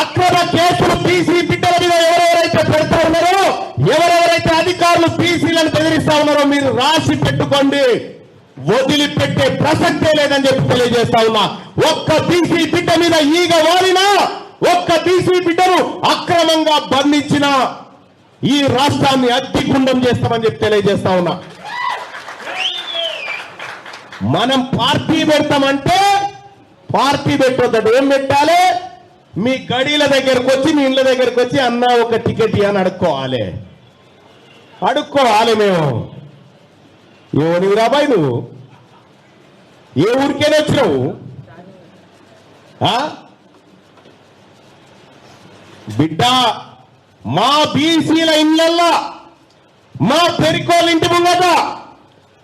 అక్రమ కేసులు బీసీ బిడ్డల మీద ఎవరెవరైతే పెడతా ఉన్నారో ఎవరెవరైతే అధికారులు బీసీలను బెదిరిస్తా ఉన్నారో మీరు రాసి పెట్టుకోండి. వదిలిపెట్టే ప్రసక్తే లేదని చెప్పి తెలియజేస్తా ఉన్నా. ఒక్క బీసీ బిడ్డ మీద ఈగ వాలినా ఒక్క బీసీ బిడ్డను అక్రమంగా బంధించిన ఈ రాష్ట్రాన్ని అగ్గిగుండం చేస్తామని చెప్పి తెలియజేస్తా ఉన్నా. మనం పార్టీ పెడతామంటే పార్టీ పెట్టొద్దు ఏం పెట్టాలి? మీ గడీల దగ్గరకు వచ్చి మీ ఇండ్ల దగ్గరకు వచ్చి అన్న ఒక టికెట్ అని అడుక్కోవాలి. అడుక్కోవాలి మేము. ఎవరివి రాబాయ్ నువ్వు. ఏ ఊరికేనే వచ్చినావు? ఆ? బిడ్డ మా బీసీల ఇండ్లల్లో మా పెరికోళ్ళ ఇంటి ముంగట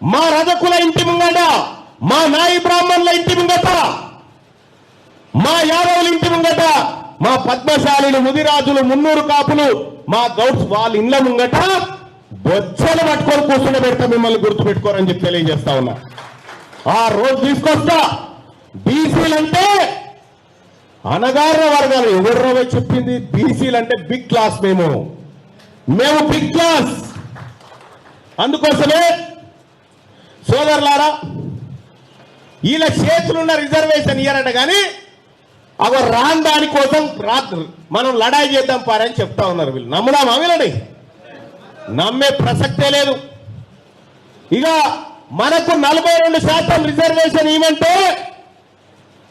మా రజకుల ఇంటి ముంగట మా నాయి బ్రాహ్మణుల ఇంటి ముంగట మా యాదవులు ఇంటి ముంగట మా పద్మశాలిలు ముదిరాజులు మున్నూరు కాపులు మా గౌడ్స్ వాళ్ళ ఇండ్ల ముంగట బొచ్చలు పట్టుకొని కూర్చుని పెడతా మిమ్మల్ని గుర్తుపెట్టుకోరని చెప్పి తెలియజేస్తా ఉన్నా. ఆ రోజు తీసుకొస్తా. బీసీలంటే అనగారిన వర్గాలు ఎవరో చెప్పింది బీసీలు అంటే బిగ్ క్లాస్ మేము. మేము బిగ్ క్లాస్. అందుకోసమే సోదరులారా వీళ్ళ చేతులున్న రిజర్వేషన్ ఇయ్యారట కానీ అవ రాని దానికోసం రా మనం లడాయి చేద్దాం పారని చెప్తా ఉన్నారు వీళ్ళు. నమ్ముదామా వీళ్ళని? నమ్మే ప్రసక్తే లేదు. ఇక మనకు నలభై రెండు శాతం రిజర్వేషన్ ఏమంటే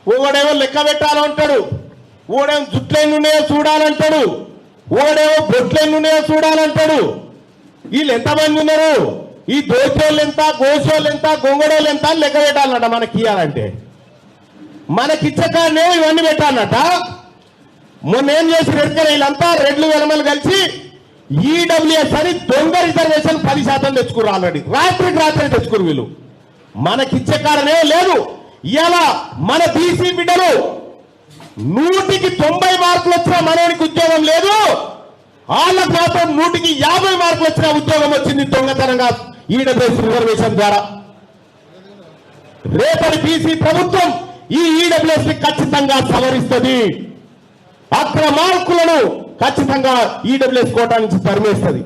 ఓడేమో లెక్క పెట్టాలంటాడు ఓడేమో జుట్లెన్ని ఉన్నాయో చూడాలంటాడు ఓడేమో బొట్లెన్ని ఉన్నాయో చూడాలంటాడు. వీళ్ళు ఎంతమంది ఉన్నారు? ఈ దోచోళ్ళు ఎంత గోసోళ్ళు ఎంత గొంగడోళ్ళు ఎంత లెక్క పెట్టాలంట మనకి ఇవ్వాలంటే మనకిచ్చకానే ఇవన్నీ పెట్టాలన్నట మొన్న ఏం చేసి రెడ్ వీళ్ళంతా? రెడ్లు వెలమలు కలిసి ఈడబ్ల్యూఎస్ అని దొంగ రిజర్వేషన్ పది శాతం తెచ్చుకురు ఆల్రెడీ. రాత్రికి రాత్రి తెచ్చుకురు వీళ్ళు. మనకిచ్చే కారణమే లేదు. ఇలా మన బీసీ బిడ్డలు నూటికి తొంభై మార్కులు వచ్చిన మనోనికి ఉద్యోగం లేదు. వాళ్ళకు మాత్రం నూటికి యాభై మార్కులు వచ్చిన ఉద్యోగం వచ్చింది దొంగతనంగా ఈడబ్ల్యూఎస్ రిజర్వేషన్ ద్వారా. రేపటి బీసీ ప్రభుత్వం ఈ ఈడబ్ల్యూఎస్పీ ని ఖచ్చితంగా సవరిస్తుంది అక్రమార్కులను ఖచ్చితంగా ఈడబ్ల్యూఎస్ కోటా నుంచి తరిమేస్తుంది